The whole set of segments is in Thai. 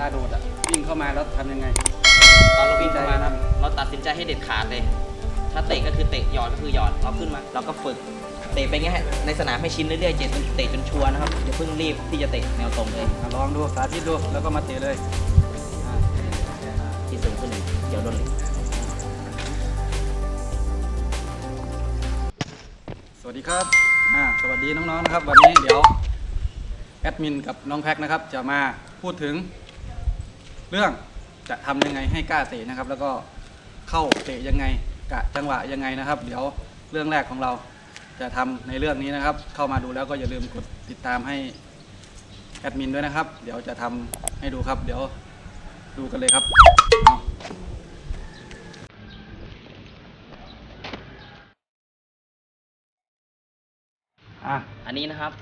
ลาโดดอะวิ่งเข้ามาแล้วทำยังไง ตอนเราวิ่งเข้ามานะครับเราตัดสินใจให้เด็ดขาดเลย ถ้าเตะก็คือเตะหยอดก็คือหยอดเราขึ้นมาเราก็ฝึกเตะไปอย่างเงี้ยให้ในสนามให้ชินเรื่อยๆเจนเตะจนชัวร์นะครับอย่าเพิ่งรีบที่จะเตะแนวตรงเลยอะลองดูสาธิตดูแล้วก็มาเตะเลยอะที่สูงขึ้นอีกเดี๋ยวโดนเหล็กสวัสดีครับอ่าสวัสดีน้องๆนะครับ วันนี้เดี๋ยวแอดมินกับน้องแพ็คนะครับ จะมาพูดถึง เรื่องจะทำยังไงให้กล้าเตะนะครับ แล้วก็เข้าเตะยังไงกะจังหวะยังไงนะครับ เดี๋ยวเรื่องแรกของเราจะทำในเรื่องนี้นะครับ เข้ามาดูแล้วก็อย่าลืมกดติดตามให้แอดมินด้วยนะครับ เดี๋ยวจะทำให้ดูครับ เดี๋ยวดูกันเลยครับอะอันนี้นะครับ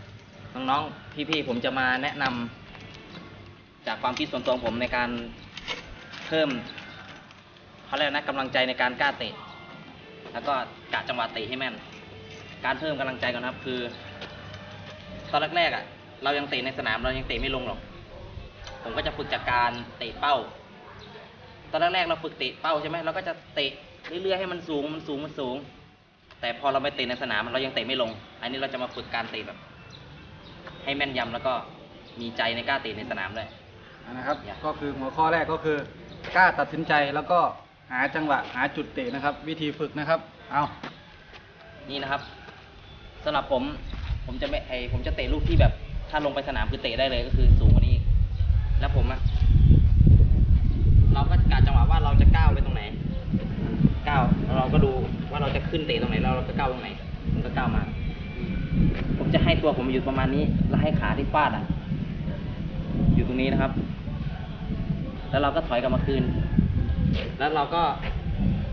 น้องๆพี่ๆผมจะมาแนะนำ จากความคิดส่วนตัวของผมในการเพิ่มเขาเรียกนะกำลังใจในการกล้าเตะ แล้วก็กะจังหวะเตะให้แม่น การเพิ่มกำลังใจก่อนครับคือ ตอนแรกๆอะ เรายังเตะในสนามเรายังเตะไม่ลงหรอก ผมก็จะฝึกจากการเตะเป้า ตอนแรกๆเราฝึกเตะเป้าใช่ไหมเราก็จะเตะเรื่อยๆให้มันสูงมันสูงมันสูง แต่พอเราไปเตะในสนามเรายังเตะไม่ลง อันนี้เราจะมาฝึกการเตะแบบ ให้แม่นยำแล้วก็มีใจในกล้าเตะในสนามด้วย นะครับ ก็คือหัวข้อแรกก็คือกล้าตัดสินใจแล้วก็หาจังหวะหาจุดเตะนะครับ วิธีฝึกนะครับ เอานี่นะครับสำหรับผมผมจะไม่ไอผมจะเตะลูกที่แบบ ถ้าลงไปสนามคือเตะได้เลยก็คือสูงกว่านี้อีกแล้วผมอะเราก็กะจังหวะว่าเราจะก้าวไปตรงไหนก้าวแล้วเราก็ดูว่าเราจะขึ้นเตะตรงไหนแล้วเราจะก้าวตรงไหนผมก็ก้าวมา ผมจะให้ตัวผมอยู่ประมาณนี้ แล้วให้ขาที่ฟาดอะ อยู่ตรงนี้นะครับ แล้วเราก็ถอยกลับมาคืน แล้วเราก็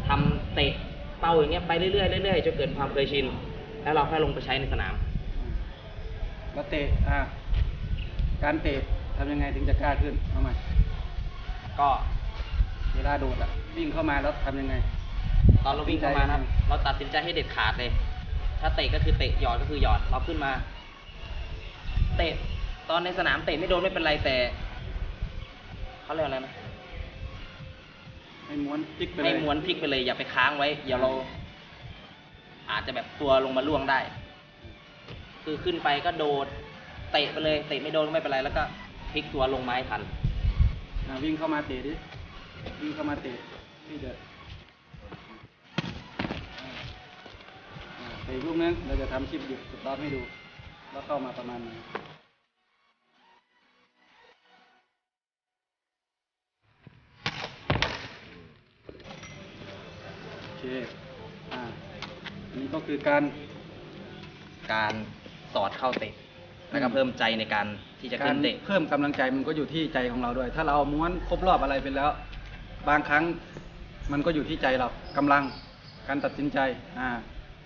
ทำเตะเป้าอย่างเงี้ยไปเรื่อยๆเรื่อยๆจนเกิดความเคยชิน แล้วเราค่อยลงไปใช้ในสนามแล้วเตะอะการเตะทำยังไงถึงจะกล้าขึ้นเอาใหม่ก็เวลาโดดอะวิ่งเข้ามาแล้วทำยังไง ตอนเราวิ่งเข้ามานะครับเราตัดสินใจให้เด็ดขาดเลย ถ้าเตะก็คือเตะหยอดก็คือหยอดเราขึ้นมา เตะ ตอนในสนามเตะไม่โดนไม่เป็นไรแต่เขาเรียกอะไรนะให้ม้วนพลิกไปเลยให้ม้วนพลิกไปเลย อย่าไปค้างไว้อย่าเรา อาจจะแบบตัวลงมาล่วงได้ คือขึ้นไปก็โดดเตะไปเลย เตะไม่โดนก็ไม่เป็นไรแล้วก็พลิกตัวลงไม้ทัน อะวิ่งเข้ามาเตะดิ วิ่งเข้ามาเตะที่เดือดอะเตะอีกลูกนึงเราจะทำคลิปหยุดสต็อปให้ดู แล้วเข้ามาประมาณนี้ คือการการสอดเข้าเตะ แล้วก็เพิ่มใจในการที่จะกาขึ้รนเตะ เพิ่มกำลังใจมันก็อยู่ที่ใจของเราด้วย ถ้าเราม้วนครบรอบอะไรไปแล้ว บางครั้งมันก็อยู่ที่ใจเรากำลังการตัดสินใจอ่า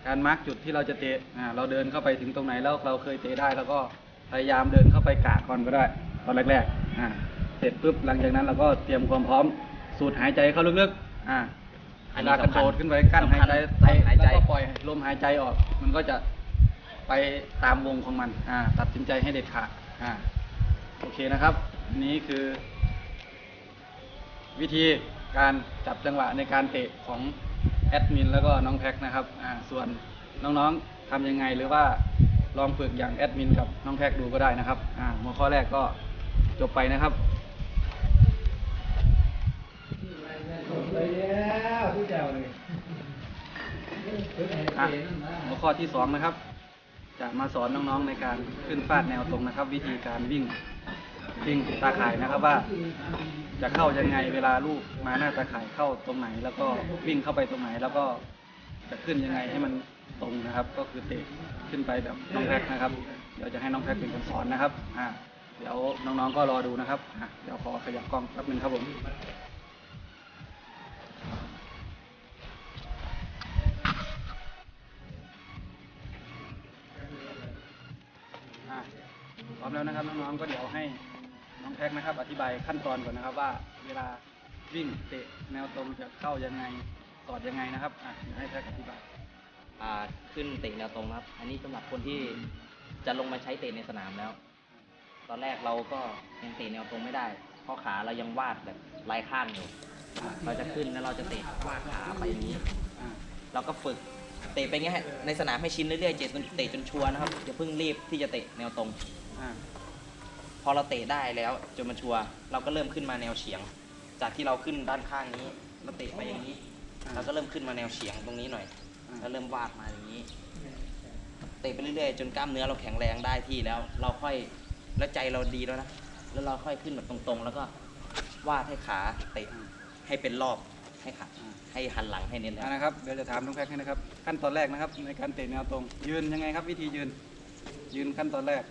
การมาร์กจุดที่เราจะเตะอ่าเราเดินเข้าไปถึงตรงไหนแล้วเราเคยเตะได้แล้วก็พยายามเดินเข้าไปกาดก่อนก็ได้ตอนแรกๆอ่าเสร็จปุ๊บหลังจากนั้นเราก็เตรียมความพร้อมสูดหายใจเข้าลึกๆอ่าอั เวนนี้ลากระโดดสำคัญขึ้นไปกั้นหายใจสำคัญเตะหายใจแล้วก็ปล่อยลมหายใจออก มันก็จะไปตามวงของมันอ่าตัดสินใจให้เด็ดขาดอ่าโอเคนะครับ นี่คือ วิธีการจับจังหวะในการเตะของแอดมินแล้วก็น้องแพ็คนะครับอ่าส่วนน้องๆทำยังไงหรือว่าลองฝึกอย่างแอดมินกับน้องแพ็คดูก็ได้นะครับอ่าหัวข้อแรกก็จบไปนะครับ อะหัวข้อที่สองนะครับ จะมาสอนน้องๆในการขึ้นฟาดแนวตรงนะครับ วิธีการวิ่งวิ่งตาข่ายนะครับว่า จะเข้ายังไงเวลาลูกมาหน้าตาข่ายเข้าตรงไหน แล้วก็วิ่งเข้าไปตรงไหน แล้วก็จะขึ้นยังไงให้มันตรงนะครับ ก็คือเตะขึ้นไปแบบน้องแพ็คนะครับ เดี๋ยวจะให้น้องแพ็คเป็นคนสอนนะครับอ่าเดี๋ยวน้องๆก็รอดูนะครับอะเดี๋ยวขอขยับกล้องแป๊บนึงครับผม แล้วนะครับน้องๆก็เดี๋ยวให้น้องแท็กนะครับ อธิบายขั้นตอนก่อนนะครับ ว่าเวลาวิ่งเตะแนวตรงจะเข้ายังไงสอดยังไงนะครับอะเดี๋ยวให้แท็กอธิบายอ่าขึ้นเตะแนวตรงนะครับ อันนี้สำหรับคนที่จะลงมาใช้เตะในสนามแล้ว ตอนแรกเราก็ยังเตะแนวตรงไม่ได้ เพราะขาเรายังวาดแบบลายข้างอยู่อ่าเราจะขึ้นแล้วเราจะเตะวาดขาไปอย่างนี้ อ่าเราก็ฝึกเตะไปงเงี้ยในสนามให้ชินเรื่อยๆเตะจนเตะจนชัวร์นะครับอย่าเพิ่งรีบที่จะเตะแนวตรง อ่าพอเราเตะได้แล้วจนมันชัวร์เราก็เริ่มขึ้นมาแนวเฉียง จากที่เราขึ้นด้านข้างนี้เราเตะไปอย่างนี้เราก็เริ่มขึ้นมาแนวเฉียงตรงนี้หน่อยอ่า แล้วเริ่มวาดมาอย่างนี้ เตะไปเรื่อยๆจนกล้ามเนื้อเราแข็งแรงได้ที่แล้ว เราค่อยแล้วใจเราดีแล้วนะแล้วเราค่อยขึ้นแบบตรงๆ แล้วก็วาดให้ขาเตะให้เป็นรอบให้ขาให้หันหลังให้เน้นแล้อ่าวนะครับ เดี๋ยวจะถามน้องแพ็คให้นะครับ ขั้นตอนแรกนะครับ ในการเตะแนวตรง ยืนยังไงครับ วิธียืน ยืนขั้นตอนแรก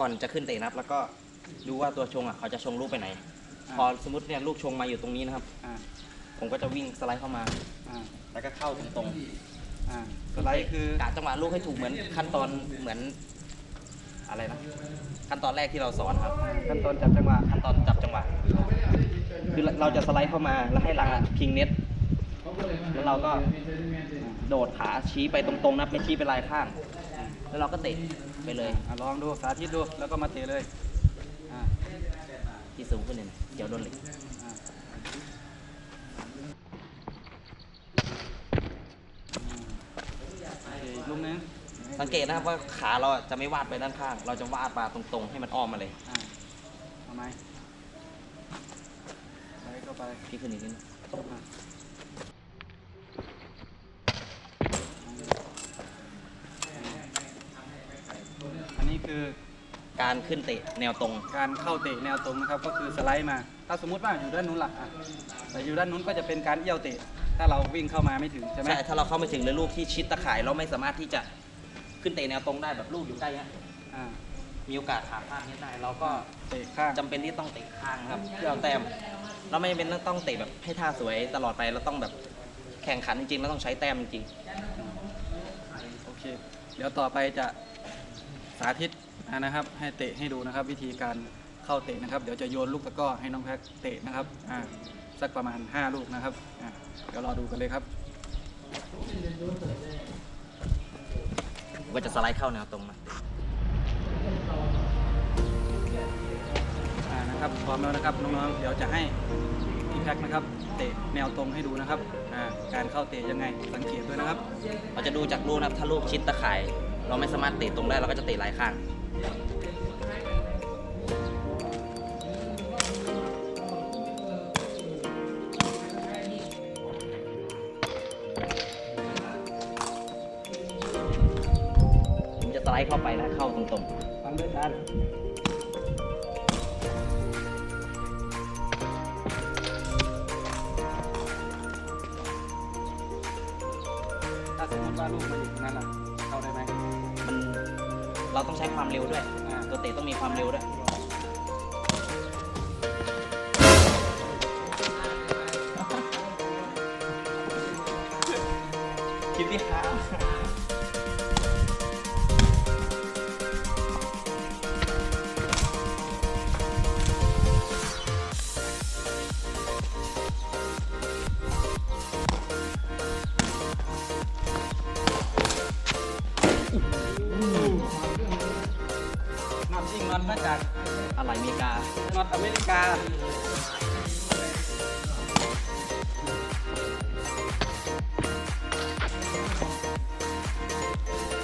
ก่อนจะขึ้นเตะนับแล้วก็ดูว่าตัวชงอะเขาจะชงลูกไปไหนอ่าพอสมมติเนี่ยลูกชงมาอยู่ตรงนี้นะครับ อ่าผมก็จะวิ่งสไลด์เข้ามา อ่าแล้วก็เข้าตรงอ่าๆสไลด์คือกะจังหวะลูกให้ถูกเหมือนขั้นตอนเหมือน อะไรนะขั้นตอนแรกที่เราสอนครับ ขั้นตอนจับจังหวะขั้นตอนจับจังหวะคือเราจะสไลด์เข้ามาแล้วให้หลังอะพิงเน็ตแล้วเราก็โดดขาชี้ไปตรงๆนะไม่ชี้ไปลายข้าง แล้วเราก็เตะ ไปเลยอ่าลองดูสาธิตดูแล้วก็มาเตะเลยอ่าที่สูงขึ้นเนี่ยนะเดี๋ยวโดนเหล็ก อ่าโอเคอีกลูกนึงสังเกตนะครับว่าขาเราอะจะไม่วาดไปด้านข้าง เราจะวาดมาตรงๆ ให้มันอ้อมมาเลยอ่าเอาไหมไปเข้าไป พี่ขึ้นอีกนิดนึง อะอันนี้ คือการขึ้นเตะแนวตรง การเข้าเตะแนวตรงนะครับ ก็คือสไลด์มา ถ้าสมมุติว่าอยู่ด้านนู้นล่ะอะแต่อยู่ด้านนู้นก็จะเป็นการเอี้ยวเตะ ถ้าเราวิ่งเข้ามาไม่ถึงใช่ไหมใช่ถ้าเราเข้าไม่ถึงเลยลูกที่ชิดตะข่ายเราไม่สามารถที่จะขึ้นเตะแนวตรงได้แบบลูกอยู่ใกล้เนี้ยอ่ามีโอกาสขาพลาดเนี้ยได้เราก็เตะข้างจำเป็นที่ต้องเตะข้างครับเพื่อเอาแต้มเราไม่จำเป็นต้องเตะแบบให้ท่าสวยตลอดไปเราต้องแบบแข่งขันจริงๆเราต้องใช้แต้มจริงโอเค เดี๋ยวต่อไปจะ สาธิตนะครับ ให้เตะให้ดูนะครับ วิธีการเข้าเตะนะครับ เดี๋ยวจะโยนลูกตะกร้อให้น้องแพ็คเตะนะครับอ่าสักประมาณ 5 ลูกนะครับอ่าเดี๋ยวรอดูกันเลยครับว่าจะสไลด์เข้าแนวตรงนะอ่านะครับพร้อมแล้วนะครับน้องๆเดี๋ยวจะให้พี่แพ็คนะครับเตะแนวตรงให้ดูนะครับอ่าการเข้าเตะยังไงสังเกตด้วยนะครับ เราจะดูจากลูกนะครับถ้าลูกชิดตะข่าย เราไม่สามารถเตะตรงได้เราก็จะเตะลายข้างผมจะสไลด์เข้าไปแล้วเข้าตรงฟังด้วยกันถ้าสมมติว่าลูกมาอยู่ตรงนั้นล่ะ เราต้องใช้ความเร็วด้วย ตัวเตะต้องมีความเร็วด้วยคิดดิครับ น็อตยิงน็อตมาจากอะไรอเมริกาน็อตอเมริกา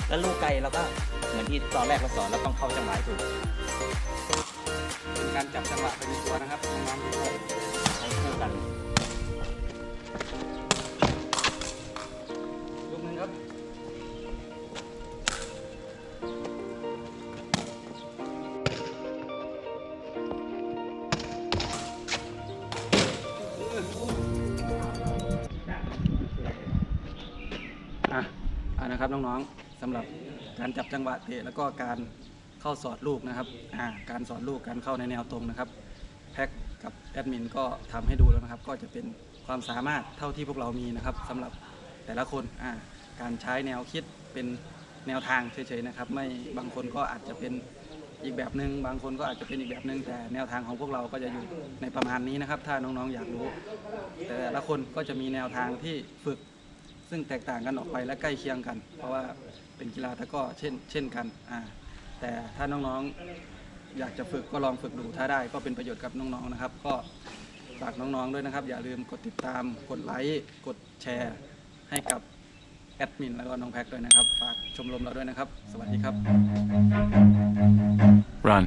แล้วลูกไกลเราก็เหมือนที่ตอนแรกเราสอนเราต้องเข้าจังหวะให้ถูกเป็นการจับจังหวะไปในตัวนะครับน้องๆทุกคนให้คู่กัน นะครับน้องๆสำหรับการจับจังหวะเตะแล้วก็การเข้าสอดลูกนะครับการสอดลูกการเข้าในแนวตรงนะครับแพ็กกับแอดมินก็ทำให้ดูแล้วนะครับ ก็จะเป็นความสามารถเท่าที่พวกเรามีนะครับสำหรับแต่ละคนการใช้แนวคิดเป็นแนวทางเฉยๆนะครับ ไม่บางคนก็อาจจะเป็นอีกแบบหนึ่งบางคนก็อาจจะเป็นอีกแบบหนึ่งแต่แนวทางของพวกเราก็จะอยู่ในประมาณนี้นะครับ ถ้าน้องๆอยากรู้ แต่ละคนก็จะมีแนวทางที่ฝึก ซึ่งแตกต่างกันออกไปและใกล้เคียงกัน เพราะว่าเป็นกีฬาตะก้อเช่นเช่นกันอ่าแต่ถ้าน้องๆอยากจะฝึกก็ลองฝึกดูถ้าได้ก็เป็นประโยชน์กับน้องๆนะครับ ก็ฝากน้องๆด้วยนะครับ อย่าลืมกดติดตามกดไลค์กดแชร์ให้กับแอดมินแล้วก็น้องแพ็คด้วยนะครับ ฝากชมรมเราด้วยนะครับ สวัสดีครับ Run.